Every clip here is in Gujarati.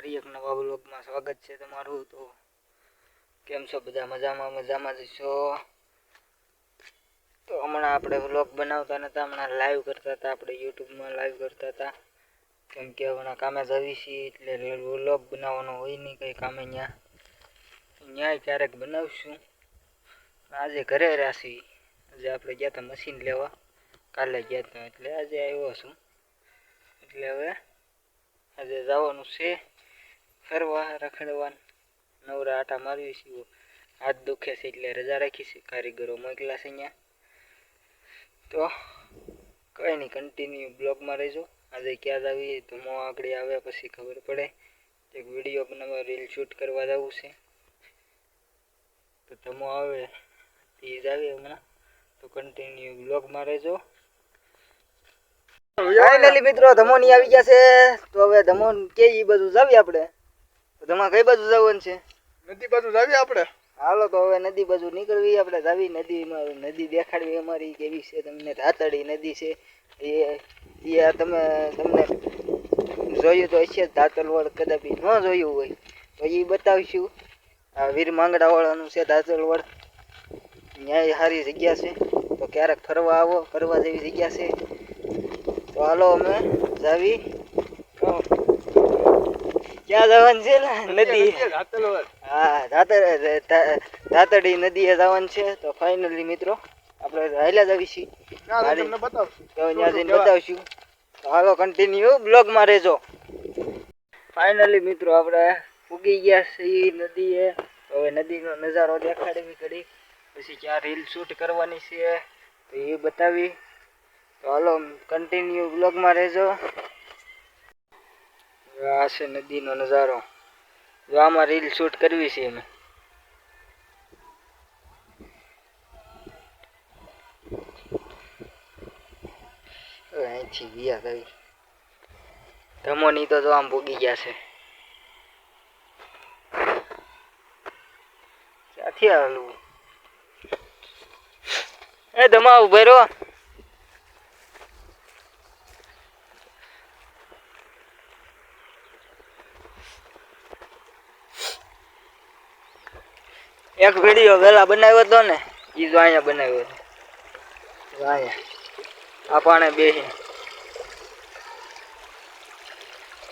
ફરી એક નવા બ્લોગમાં સ્વાગત છે તમારું. તો કેમ છો બધા? મજામાં મજામાં જ છો? તો હમણાં આપણે વ્લોગ બનાવતા નહોતા હમણાં લાઈવ કરતા હતા, આપણે યુટ્યુબમાં લાઈવ કરતા હતા. કેમ કે હમણાં કામે જ આવી છીએ એટલે વ્લોગ બનાવવાનો હોય નહીં કંઈ કામે ત્યાં ન્યાય ક્યારેક બનાવશું. આજે ઘરે છીએ. આજે આપણે ગયા હતા મશીન લેવા. કાલે ગયા હતા એટલે આજે આવ્યો છું. એટલે હવે આજે જવાનું છે. ફરવા રખડવા નવરા આટા મારવી છીએ હાથ દુખે છે એટલે રજા રાખી છે. કારીગરો મોકલા છે અહીંયા તો કંઈ નહીં કન્ટિન્યુ બ્લોગમાં રહેજો. આજે ક્યાં જાવી ધુમો આગળ આવે પછી ખબર પડે એક વીડિયો બનાવવા રીલ શૂટ કરવા જવું છે. તો ધમો આવે, તે જ આવે હમણાં. તો કન્ટિન્યુ બ્લોગમાં રહેજો. ફાઇનલી મિત્રો ધમોની આવી ગયા છે. તો હવે ધમોન કે એ બધું જાવી આપણે? તો ધમા કઈ બાજુ જવાનું છે? નદી બાજુ જાવી આપણે? હાલો તો હવે નદી બાજુ નીકળવી આપણે જાવી નદીમાં નદી દેખાડવી અમારી કેવી છે તમને ધાતડી નદી છે. એ એ તમે તમને જોયું તો હશે ધાતલવડ કદાપી ન જોયું હોય. તો એ બતાવીશું. આ વીર માંગડા વાળાનું છે ધાતલવડ ન્યાય સારી જગ્યા છે. તો ક્યારેક ફરવા આવો ફરવા જેવી જગ્યા છે. તો હાલો અમે જાવી. ક્યાં જવાનું છે નદી. હા ધાતડી નદીએ જવાનું છે તો ફાઇનલી મિત્રો આપણે હાલ્યા જ આવી છીએ ગાડી- તમને બતાવશું. તો ત્યાં જઈને બતાવશું. તો હાલો કન્ટિન્યુ બ્લોગમાં રહેજો. ફાઇનલી મિત્રો આપણે ઉગી ગયા છીએ નદીએ. એ હવે નદીનો નજારો દેખાડવી કરી પછી ક્યાં રીલ શૂટ કરવાની છે તો એ બતાવી. તો હાલો કન્ટિન્યુ બ્લોગમાં રહેજો. આ છે નદીનો નજારો. જો આમાં રીલ શૂટ કરવી છે અમે અહીંથી ગયા કરી. ધમોની તો જો આમ ભૂગી ગયા છે. ક્યાંથી આવેલું? એ ધમા ઉભે એક વીડિયો વેલા બનાવ્યો હતો ને એ જો અહીંયા બનાવ્યો હતો અહીંયા. આ પાણે બેસી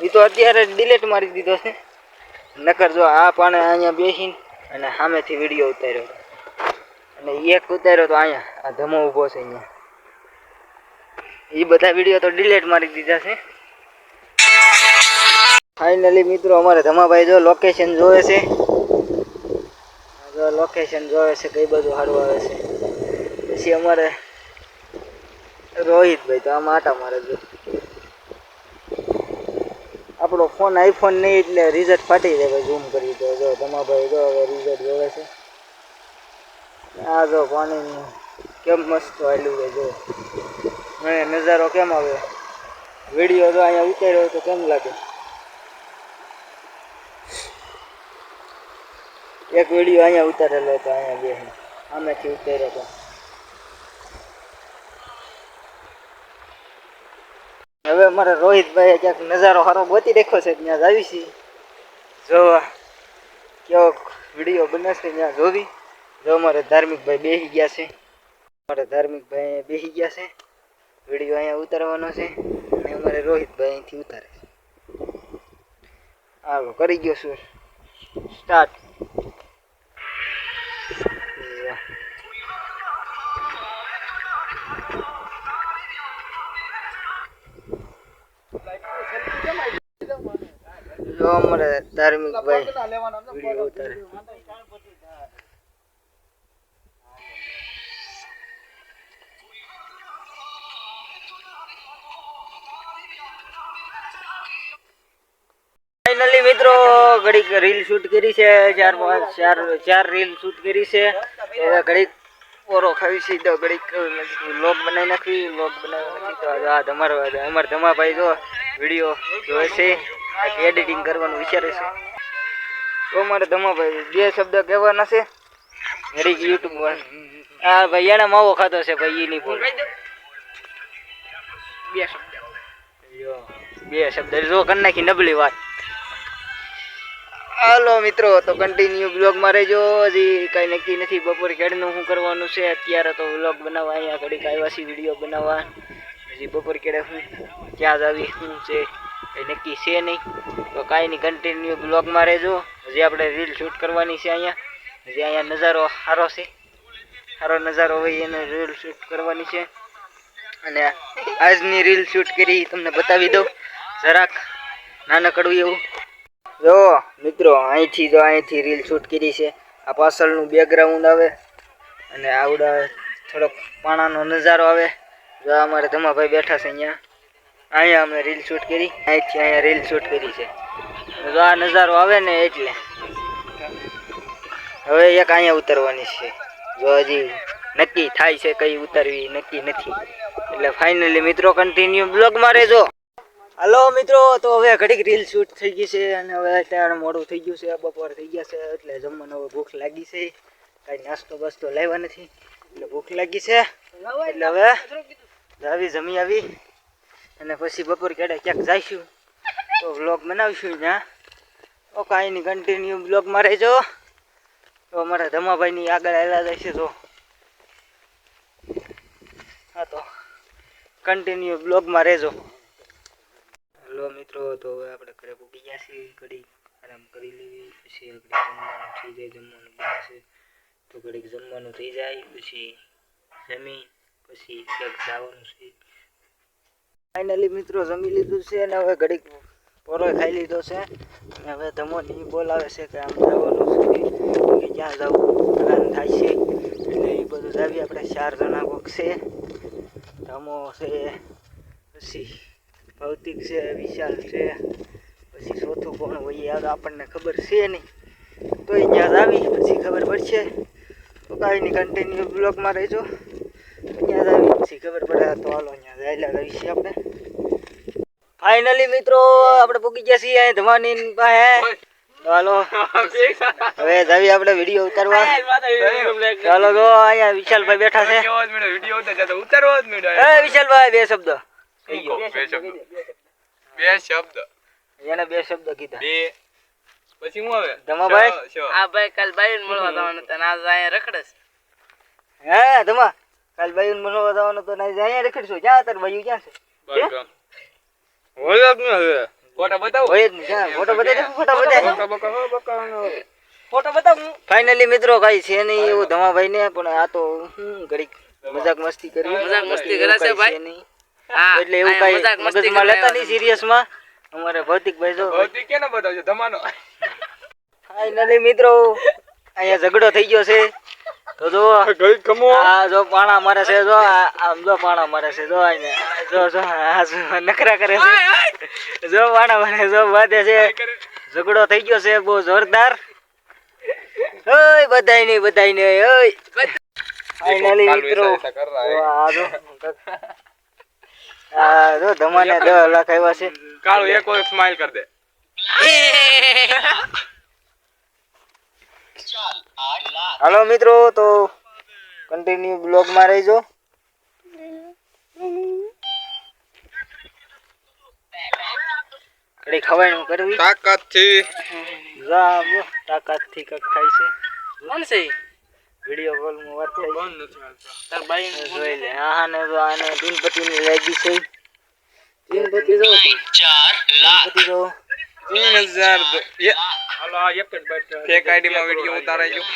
એ તો અત્યારે ડિલેટ મારી દીધો છે. નકર જો આ પાણે અહીંયા બેસીને અને સામેથી વીડિયો ઉતાર્યો. અને એક ઉતાર્યો તો અહીંયા, આ ધમો ઊભો છે અહીંયા. એ બધા વીડિયો તો ડિલેટ મારી દીધા છે. ફાઇનલી મિત્રો, અમારે ધમાભાઈ જો લોકેશન જોવે છે. લોકેશન જોવે છે, કઈ બધું સારું આવે છે. પછી અમારે રોહિતભાઈ તો આમ આટા મારે જો આપણો ફોન આઈફોન નહીં, એટલે રિઝલ્ટ ફાટી જાય ઝૂમ કરી તો. જો ધમાભાઈ જો હવે રિઝલ્ટ જોવે છે. આ જો પાણી કેમ મસ્ત આવેલું છે, જો. નજારો કેમ આવે? વીડિયો તો અહીંયા ઉતાર્યો તો કેમ લાગે? એક વીડિયો અહીંયા ઉતારેલો હતો, અહીંયા બે આમેથી ઉતાર્યો હતો. હવે અમારે રોહિતભાઈ ક્યાંક નજારો સારો ગોતી દેખો છે, ત્યાં જાવી છીએ જોવા. કેવો વીડિયો બનાવશે ત્યાં જોવી. જો અમારે ધાર્મિકભાઈ બેસી ગયા છે. અમારે ધાર્મિકભાઈ બેસી ગયા છે. વીડિયો અહીંયા ઉતારવાનો છે, અને અમારે રોહિતભાઈ અહીંથી ઉતારે છે. હાલો, કરી ગયો છું. સ્ટાર્ટ. જો ધાર્મિક ભાઈ વીડિયો મિત્રો, ઘડીક રીલ શૂટ કરી છે, ચાર પાંચ, ચાર ચાર રીલ શૂટ કરી છે. ઘડીક ઓરો ખાવી છે, તો ઘડીક લોગ બનાવી નાખવી લોગ બનાવી નાખી. તો આ તમારો અમારા ધમાભાઈ જો વીડિયો જોશે એડિટિંગ કરવાનું વિચારે છે તો ધમો ધમાભાઈ બે શબ્દ કહેવાના છે. હરી યુટ્યુબ હા ભાઈ એને માવો ખાતો છે ભાઈ એની પણ બે શબ્દ. બે શબ્દ. જો કરી નાખી નબળી વાત. હાલો મિત્રો તો કન્ટિન્યુ બ્લોગમાં રહેજો. હજી કાંઈ નક્કી નથી બપોર કેડનું શું કરવાનું છે? અત્યારે તો બ્લોગ બનાવવા અહીંયા ઘડીક આવ્યા વીડિયો બનાવવા. હજી બપોર કેડે હું ક્યાં જાવી શું છે? કંઈ નક્કી છે નહીં. તો કાંઈ નહીં કન્ટિન્યુ બ્લોગમાં રહેજો. હજી આપણે રીલ શૂટ કરવાની છે અહીંયા. હજી અહીંયા નજારો સારો છે. સારો નજારો હોય એનો રીલ શૂટ કરવાની છે. અને આજની રીલ શૂટ કરી તમને બતાવી દઉં. જરાક નાનકડું એવું. જો, મિત્રો, અહીંથી જો અહીંથી રીલ શૂટ કરી છે. આ પાછળનું બેકગ્રાઉન્ડ આવે. અને આવડા થોડોક પાણાનો નજારો આવે. જો અમારે ધમાભાઈ બેઠા છે અહીંયા. અહીંયા અમે રીલ શૂટ કરી અહીંથી અહીંયા રીલ શૂટ કરી છે. તો આ નજારો આવે ને એટલે. હવે એક અહીંયા ઉતરવાની છે. જો હજી નક્કી થાય છે કઈ ઉતરવી નક્કી નથી. એટલે ફાઇનલી મિત્રો કન્ટિન્યુ બ્લોગમાં રહેજો. હલો મિત્રો તો હવે ઘડીક રીલ શૂટ થઈ ગઈ છે અને હવે અત્યારે મોડું થઈ ગયું છે બપોર થઈ ગયા છે એટલે જમવાનું હવે ભૂખ લાગી છે. કાંઈ નાસ્તો બસ્તો લાવ્યા નથી એટલે ભૂખ લાગી છે. એટલે હવે આવી જમી આવી. અને પછી બપોર કેડે ક્યાંક જઈશું. તો વ્લોગ બનાવીશું ત્યાં તો કાંઈ નહીં કન્ટિન્યુ બ્લોગમાં રહેજો. તો અમારા ધમાભાઈની આગળ આવેલા છે તો હા તો કન્ટિન્યુ બ્લોગમાં રહેજો. હલો મિત્રો, તો હવે આપણે ઘરે પૂકી ગયા છીએ ઘડી આરામ કરી લેવી, પછી આગળ જમવાનું થઈ જાય, જમવાનું બનશે તો ઘડીક જમવાનું થઈ જાય, પછી જમી, પછી ક્યાંક જવાનું છે. ફાઇનલી મિત્રો જમી લીધું છે અને હવે ઘડીક પોરો ખાઈ લીધો છે. અને હવે ધમો ની બોલાવે છે કે આમ જવાનું છે. કે ક્યાં જવું પ્લાન થાય છે. એટલે એ બધું જાવી આપણે ચાર જણા કોક છે. ધમો છે, પછી ભૌતિક છે, વિશાલ છે, પછી ચોથું કોણ હોય યાદ આપણને ખબર છે નહીં. તો એ જ આવી પછી ખબર પડશે. તો કાંઈ નહીં કન્ટિન્યુ બ્લોગમાં રહેજો. જ ખબર પડે તો હાલો અહીંયા જાયલા રહીએ છીએ આપણે. ફાઇનલી મિત્રો આપણે પૂકી ગયા છીએ અહીં ધમાની પાસે. હાલો. હવે જાવી આપણે વીડિયો ઉતારવા. ચાલો જો અહીંયા વિશાલભાઈ બેઠા છે. એ વિશાલભાઈ બે શબ્દ. કહી? ગયો બે શબ્દ. એને બે શબ્દ કીધા. બે. પછી હું આવે ધમાભાઈ? આ ભાઈ કાલ બાઈ મળવા જવાનું હતું અને આજ અહીંયા રખડે છે. હે ધમા? કાલ ભાઈ મનવા જવાનું તો નહીં અહીંયા રખડશું. ક્યાં તાર ભાઈ ક્યાં છે? હોય જ ને હવે. ફોટો બતાવો. હોય જ નહીં ફોટો બતાવો ફોટો બતાવો. ફોટો બતાવો ફાઇનલી મિત્રો કઈ છે નહીં એવું ધમાભાઈ ને પણ આ તો હું ઘડીક મજાક મસ્તી કરી. મજાક મસ્તી કરે છે ભાઈ. હા એટલે એવું કઈ મજાક મસ્તી મગજમાં લેતા નહીં સિરિયસમાં. અમારે ભૌતિકભાઈ જો. ભૌતિક કેને બતાવજો ધમાનો. ફાઇનલી મિત્રો અહીંયા ઝઘડો થઈ ગયો છે. તો જો ગઈ ખમો. આ જો પાણા મારે છે જો આમ જો પાણા મારે છે જો આઈને જો જો આ જો નખરા કરે છે. જો પાણા મારે જો વાદે છે. ઝઘડો થઈ ગયો છે બહુ જોરદાર. ઓય બધાય નહીં બધાય નહીં ઓય ફાઇનલી મિત્રો. આ જો આ જો ધમાને દસ લાખ આવ્યા છે. કાળો એક સ્માઈલ કર દે. હાલો મિત્રો તો કન્ટિન્યુ બ્લોગમાં રહેજો. કડી ખવાયણું કરવી. તાકાતથી જા બો તાકાતથી કક ખાય છે. કોણ છે વિડિયો કોલ કોલમાં વાત થાય બંધ નથી આવતા તાર બાઈ ને જોઈ લે. હા હા ને જો આને તીનપતિની લાગી છે. દિનપતિ જો. તીનપતિ જો. તીન હજાર ફેક આઈડી માં વીડિયો ઉતારાઈ ગયો.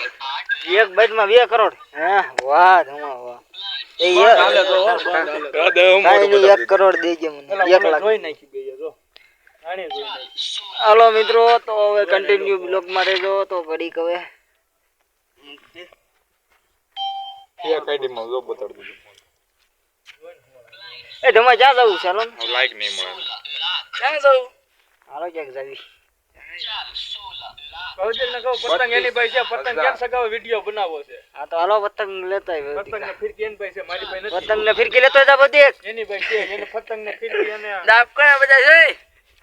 એક બાઈટમાં બે કરોડ. હા વાહ ધમા વાહ. એક કાંઈ નહીં એક કરોડ દેજે મને. એક લાખ. હાલો મિત્રો તો હવે કન્ટિન્યુ બ્લોગમાં રહેજો તો ઘડીક હવે. માં જો બતાડી દીધું. એ જમા જ્યાં જવું છે હાલો ને? લાઈક નહીં મળે. ક્યાં જવું? હાલો ક્યાંક જાવી પતંગ એની પાસે છે પતંગ કેમ સગાવે વીડિયો બનાવવો છે? હા તો હાલો પતંગ લેતા આવ્યો પતંગ ને ફિરકી એની પાસે મારી પાસે નથી. પતંગ ને ફિરકી લેતો જા બધી એની પાસે એને પતંગ ને ફિરકી દાબ કયા બધા છે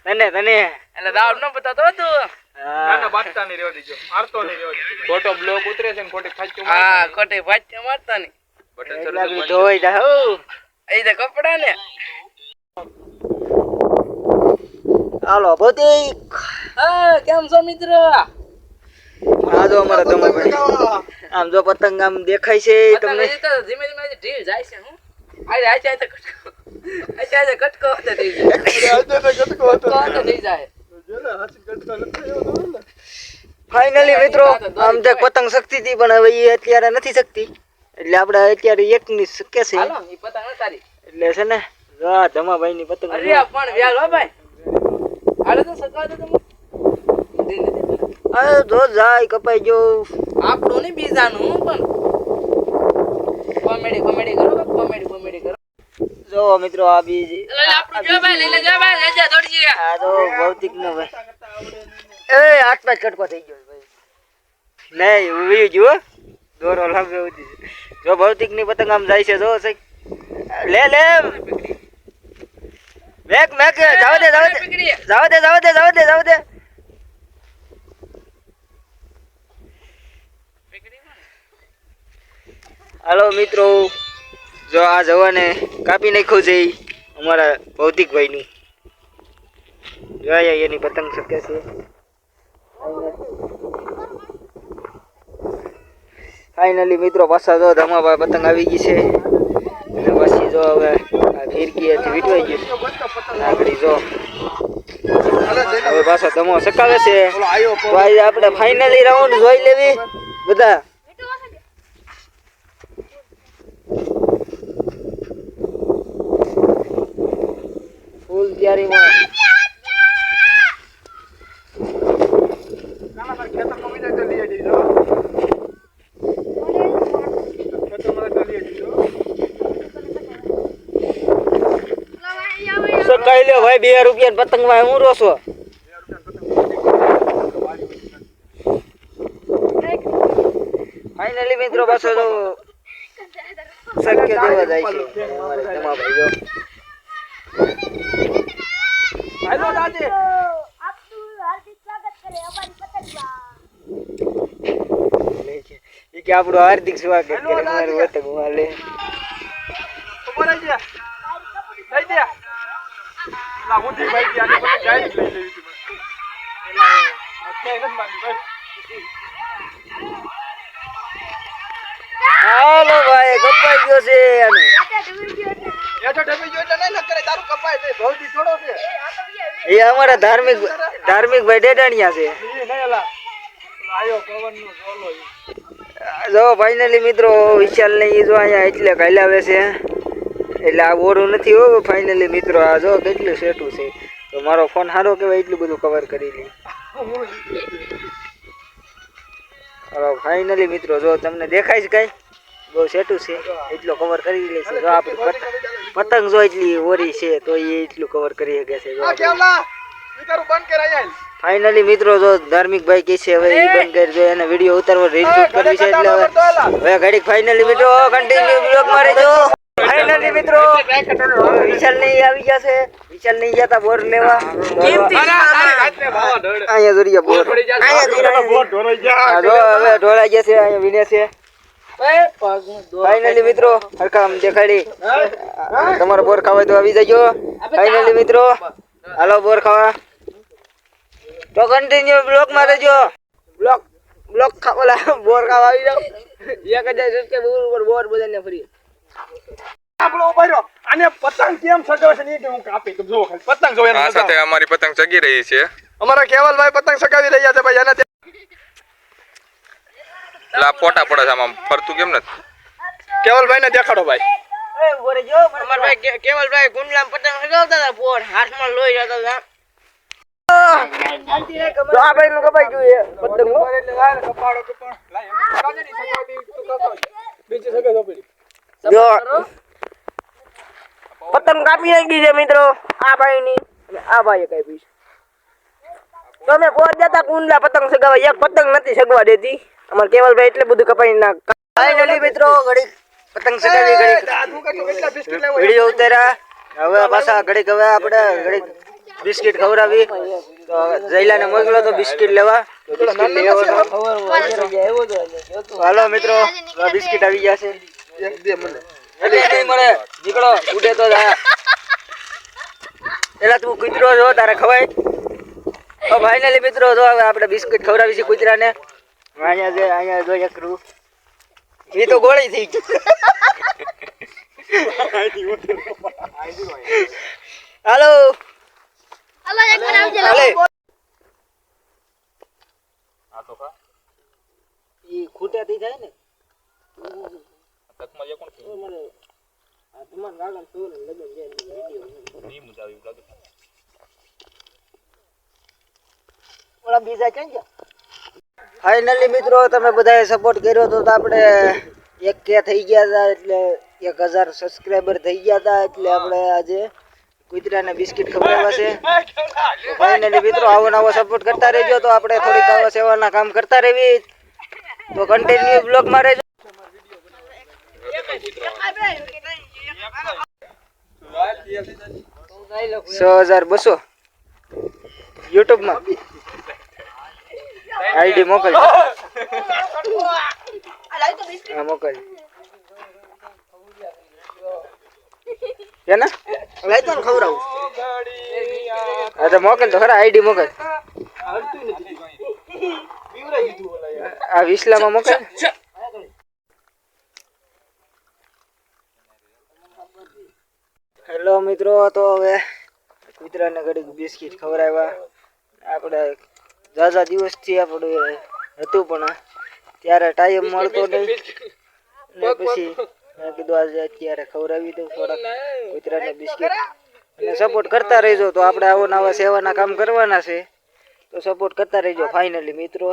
તને તને. એટલે દાબ ન બતાતો તું. નાના બાટતા નહીં રહેવા દેજો મારતો નહીં રહેવા દેજો. ખોટો બ્લોક ઉતરે છે ને ખોટી ખાચું હા ખોટી ભાચ્ય મારતા નહીં બટન એટલા ધોઈ જા હો. એ કપડા ને હાલો બધી હા કેમ છો મિત્ર? આ જો અમારા ધમાભાઈ આમ જો પતંગ આમ દેખાય છે તમને. ધીમે ધીમે ઢીલ જાય છે હું. આજે આજે આજે કટકો. આજે આજે કટકો હતો થઈ જાય કટકો હતો. થઈ જાય. ફાઇનલી મિત્રો આમ જે પતંગ શક્તિ હતી પણ હવે એ અત્યારે નથી શકતી. એટલે આપણે અત્યારે એકની શક્ય છે. ન એટલે છે ને ધમાભાઈ ની પતંગ પણ વ્યાલ હો ભાઈ. હાલો તો સકાળ તો તમે ધીરે ધીરે. આ જો જાય કપાઈ જો આપણું નહીં બીજાનું હું પણ કોમેડી કોમેડી કરો કોમેડી કોમેડી કરો જો મિત્રો આ બીજ આપણું જો ભાઈ લઈ લેજો ભાઈ લેજો દોડી જઈએ આ તો ભૌતિક નો ભાઈ એ હાથમાં કટકો થઈ ગયો ભાઈ નહીં ઊભી જુઓ દોરો લાગે ઉધી જો ભૌતિકની પતંગ આમ જાય છે જો સઈ લે લે મેક મેક જાવ દે જાવ દે. જાવ દે જાવ દે જાવ દે જાવ દે. હાલો મિત્રો જો આ જવાને કાપી નાખ્યું છે અમારા ભૌતિક ભાઈની. જોયા એની પતંગ શક્ય છે. ફાઇનલી મિત્રો પાછા જો ધમાભાઈ પતંગ આવી ગઈ છે. અને પછી જો હવે આ ફિરકી હતી વીટવાઈ ગયું જો હવે પાછો ધમો સકાવે છે. ભાઈ આપણે ફાઇનલી રાઉન્ડ જોઈ લેવી. બધા. ફૂલ તૈયારીમાં. સકાઈ લે ભાઈ બે રૂપિયા પતંગમાં હું રોસો ફાઇનલી મિત્રો પાછો તો શક્ય જેવા જાય છે. અમારે જમાભાઈ જો હાલો દાદી. આપનું હાર્દિક સ્વાગત કરે અમારી પતંગમાં લે કે આપણું હાર્દિક સ્વાગત કરે મારું પતંગમાં લે ઊભો રહી જા હાલો ભાઈ, કપાઈ ગયો છે અને એ અમારા ધાર્મિક ધાર્મિક ભાઈ ડેડાણિયા છે. જો ફાઇનલી મિત્રો વિશાલ ને ઈ જો અહીંયા એટલે કાલાવે છે એટલે આ ઓરું નથી હો ફાઇનલી મિત્રો આ જો કેટલું સેટું છે. તો મારો ફોન સારો કહેવાય એટલું બધું કવર કરી લે. હવે ફાઇનલી મિત્રો જો તમને દેખાય છે કઈ? બહુ સેટું છે એટલો કવર કરી લે છે. જો આપણે પત- પતંગ જો એટલી ઓરી છે તો એ એટલું કવર કરી શકે છે. જો ફાઇનલી મિત્રો જો ધાર્મિક ભાઈ કે છે હવે એ બંધ કરી દો એને વીડિયો ઉતારવા રીલ શૂટ કરવી છે એટલે હવે હવે ઘડીક ફાઇનલી મિત્રો કન્ટિન્યુ બ્લોગ મારી રહેજો. ફાઇનલી મિત્રો. વિશાલ નહીં આવી ગયા છે. વિશાલ નહીં ગયા તા બોર લેવા. અહીંયા દોરિયા બોર. હવે ઢોળાઈ ગયા છે અહીંયા વિને છે. એ પગનું દોર ફાઇનલી મિત્રો હરખા દેખાડી. તમારો બોર ખાવા તો આવી જજો. ફાઇનલી મિત્રો હાલો બોર ખાવા. તો કન્ટિન્યુ બ્લોકમાં રહેજો બ્લોક બ્લોક ખાવા બોર ખાવા આવી જાઓ. એક હજાર સબસ્ક્રાઇબર ઉપર બોર બધાને ફરી. આપણો ઊભા રહ્યો. પતંગ કેમ સગાવે છે ને કે હું કાપી. દઉં. જો ખાલી. પતંગ જો એને સાથે અમારી પતંગ ચગી રહી છે. અમારા કેવલભાઈ પતંગ સગાવી રહ્યા છે ભાઈ. એને ત્યાં- ફોટા પડે છે આમાં. ફરતું કેમ નથી? કેવલભાઈને દેખાડો ભાઈ. એ બોરે જો અમાર ભાઈ કે- કેવલભાઈ કુંડલામાં પતંગ સગાવતા હતા પોર હાથમાં લોહી જતા હતા. ભાઈ નું કપાઈ ગયું પતંગનું. ને, તું. બીજી સગાઈ. જો. પતંગ કાપી નાખી છે મિત્રો આ ભાઈ ની આ ભાઈ કાપી છે તમે પોત જતા કુંડલા પતંગ સગાવા એક પતંગ નથી સગવા દેતી અમાર કેવલભાઈ એટલે બધું કપાઈ નાખ ફાઇનલી મિત્રો ઘડીક પતંગ સગાવી કેટલા વીડિયો ઉતાર્યા હવે પાછા ઘડીક હવે આપણે ઘડીક બિસ્કિટ ખવડાવી તો જયલાને મોકલો તો બિસ્કિટ લેવા હાલો મિત્રો બિસ્કિટ આવી ગયા છે એક દે મને. એટલે નહીં મળે નીકળો ઉડે તો જા. પેલા તું કૂતરો છો તારે ખવાય? તો ફાઇનલી મિત્રો હવે આપણે બિસ્કિટ ખવડાવી છે કૂતરાને. અહીંયા અહીંયા જો એક રૂ. એ તો ગોળી થઈ ગઈ. હાલો. હલો એક મિનિટ આવજે હાલે. આ તો ખા. ઈ ખૂટ્યાથી થાય ને. તકમાં જે કોણ તો મને આ તમારા કાકા સોર લગન જાય વિડિયો નહીં મજા આવી લાગે ઓલા બીજા ક્યાં ગયા? ફાઇનલી મિત્રો તમે બધાએ સપોર્ટ કર્યો તો તો આપણે એક કે થઈ ગયા હતા એટલે એક હજાર સબસ્ક્રાઈબર થઈ ગયા હતા એટલે આપણે આજે કૂતરાને બિસ્કિટ ખવડાવ્યા છે. ફાઇનલી મિત્રો આવો નવો સપોર્ટ કરતા રહેજો તો આપણે થોડીક આવા સેવાના કામ કરતા રહેવી તો કન્ટિન્યુ બ્લોગમાં રહેજો. છ હજાર બસો. યુટ્યુબમાં. આઈડી મોકલ હા મોકલ કેના? લઈ તો ખવડાવું હા તો મોકલ તો ખરા આઈડી મોકલ આ વિસલામાં મોકલ. હેલો મિત્રો તો હવે કૂતરાને ઘડીક બિસ્કિટ ખવડાવ્યા. આપણે ઝાઝા દિવસથી આપણે હતું પણ ત્યારે ટાઈમ મળતો નહીં. ને પછી મેં કીધું આજે અત્યારે ખવડાવી દઉં થોડાક કૂતરાને બિસ્કિટ. અને સપોર્ટ કરતા રહેજો તો આપણે આવો નવા સેવાના કામ કરવાના છે. તો સપોર્ટ કરતા રહેજો ફાઇનલી મિત્રો.